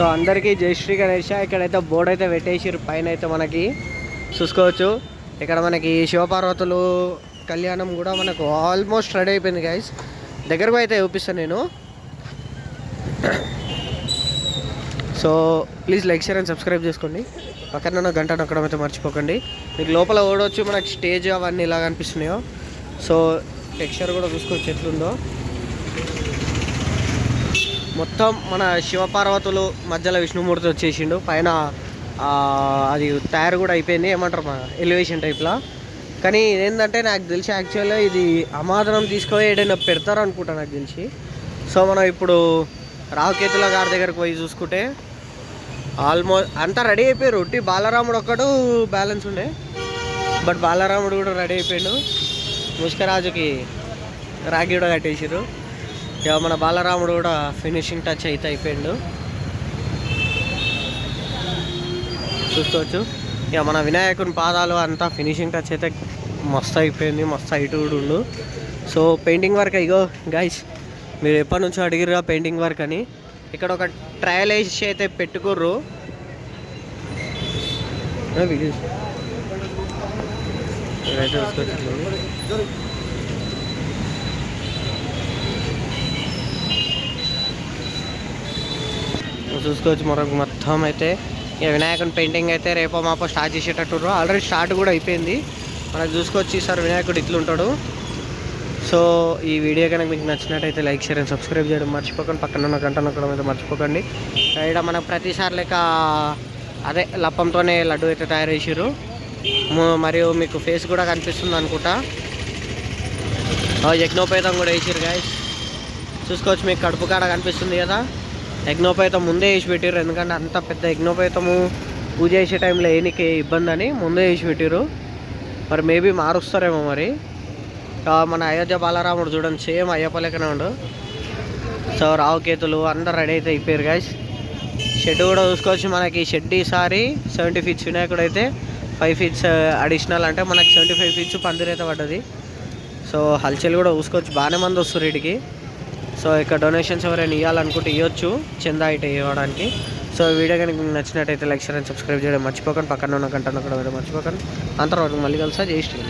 So అందరికీ జై శ్రీ గణేష. ఇక్కడైతే బోర్డు అయితే పెట్టేసారు పైన అయితే మనకి. చూసుకోవచ్చు. ఇక్కడ మనకి శివపార్వతులు కళ్యాణం కూడా మనకు ఆల్మోస్ట్ రెడీ అయిపోయింది గైస్ దగ్గరకు అయితే చూపిస్తాను నేను. So please like share and subscribe చేసుకోండి. పక్కన గంట నొక్కడం అయితే మర్చిపోకండి. మీకు లోపల ఓడొచ్చు మనకి స్టేజ్ అవన్నీ ఇలా కనిపిస్తున్నాయో సో టెక్స్చర్ కూడా చూసుకోవచ్చు ఎట్లుందో మొత్తం మన శివపార్వతులు మధ్యలో విష్ణుమూర్తి వచ్చేసిండు. పైన అది తయారు కూడా అయిపోయింది. ఏమంటారు మా ఎలివేషన్ టైప్లో. కానీ ఏంటంటే నాకు తెలిసి యాక్చువల్గా ఇది అమాదనం తీసుకొని ఏదైనా పెడతారు అనుకుంటా నాకు తెలిసి. సో మనం ఇప్పుడు రావుకేతుల గారి దగ్గరకు పోయి చూసుకుంటే ఆల్మోస్ట్ అంతా రెడీ అయిపోయారు. ఒట్టి బాలరాముడు ఒక్కడు బ్యాలెన్స్ ఉండే. బట్ బాలరాముడు కూడా రెడీ అయిపోయాడు. ముష్కరాజుకి రాగి కూడా కట్టేసారు ఇక మన బాలరాముడు కూడా ఫినిషింగ్ టచ్ అయితే అయిపోయిండు. చూసుకోవచ్చు. ఇక మన వినాయకుని పాదాలు అంతా ఫినిషింగ్ టచ్ అయితే మస్తు అయిపోయింది మస్తు హైట్ కూడా ఉండు. సో పెయింటింగ్ వర్క్ ఇగో గైస్ మీరు ఎప్పటి నుంచో అడిగిరుగా పెయింటింగ్ వర్క్ అని. ఇక్కడ ఒక ట్రయల్ వేసి అయితే పెట్టుకుర్రు. ఏ చూసుకోవచ్చు. మనకు మరొక మొత్తం అయితే ఇక వినాయకుని పెయింటింగ్ అయితే రేపో మాపో స్టార్ట్ చేసేటట్టు ఆల్రెడీ స్టార్ట్ కూడా అయిపోయింది. మనకు చూసుకొచ్చి ఈసారి వినాయకుడు ఇట్లుంటాడు. సో ఈ వీడియో కనుక మీకు నచ్చినట్టయితే లైక్ షేర్ అండ్ సబ్స్క్రైబ్ చేయడం మర్చిపోకండి. పక్కన ఉన్న గంట నొక్కడం అయితే మర్చిపోకండి. ఇక్కడ మనకు ప్రతిసారి లెక్క అదే లప్పంతోనే లడ్డు అయితే తయారు చేసారు మరియు మీకు ఫేస్ కూడా కనిపిస్తుంది అనుకుంటా. యజ్ఞోపేతం కూడా వేసారు గాయస్ చూసుకోవచ్చు మీకు కడుపు కాడ కనిపిస్తుంది కదా. యజ్ఞోపేతం ముందే వేసి పెట్టారు ఎందుకంటే అంత పెద్ద యజ్ఞోపేతము పూజ చేసే టైంలో ఏనికి ఇబ్బంది అని ముందే వేసి పెట్టారు మరి మేబీ మారుస్తారేమో మరి. మన అయోధ్య బాలరాముడు చూడండి సేమ్ అయ్యప్ప లెక్కనే ఉండు. సో రావుకేతులు అందరు రెడీ అయితే అయిపోయారు గాయస్ షెడ్ కూడా చూసుకోవచ్చు మనకి. షెడ్ ఈసారి సెవెంటీ ఫీట్స్ వినాయకుడు అయితే ఫైవ్ ఫీట్స్ అడిషనల్ అంటే మనకి సెవెంటీ ఫైవ్ ఫీట్స్ పందిరైతే పడ్డది. సో హల్చల్ కూడా చూసుకోవచ్చు. బాగానే మంది వస్తారు వీటికి సో ఇక్కడ డొనేషన్స్ ఎవరైనా ఇవ్వాలనుకుంటే ఇవ్వచ్చు చందా అయితే ఇవ్వడానికి. సో వీడియో కనుక మీకు నచ్చినట్టయితే లైక్ షేర్ అండ్ సబ్స్క్రైబ్ చేయడం మర్చిపోకండి. పక్కన ఉన్న గంట కూడా మర్చిపోకండి. అంతవరకు మళ్ళీ కలిసా జై శ్రీ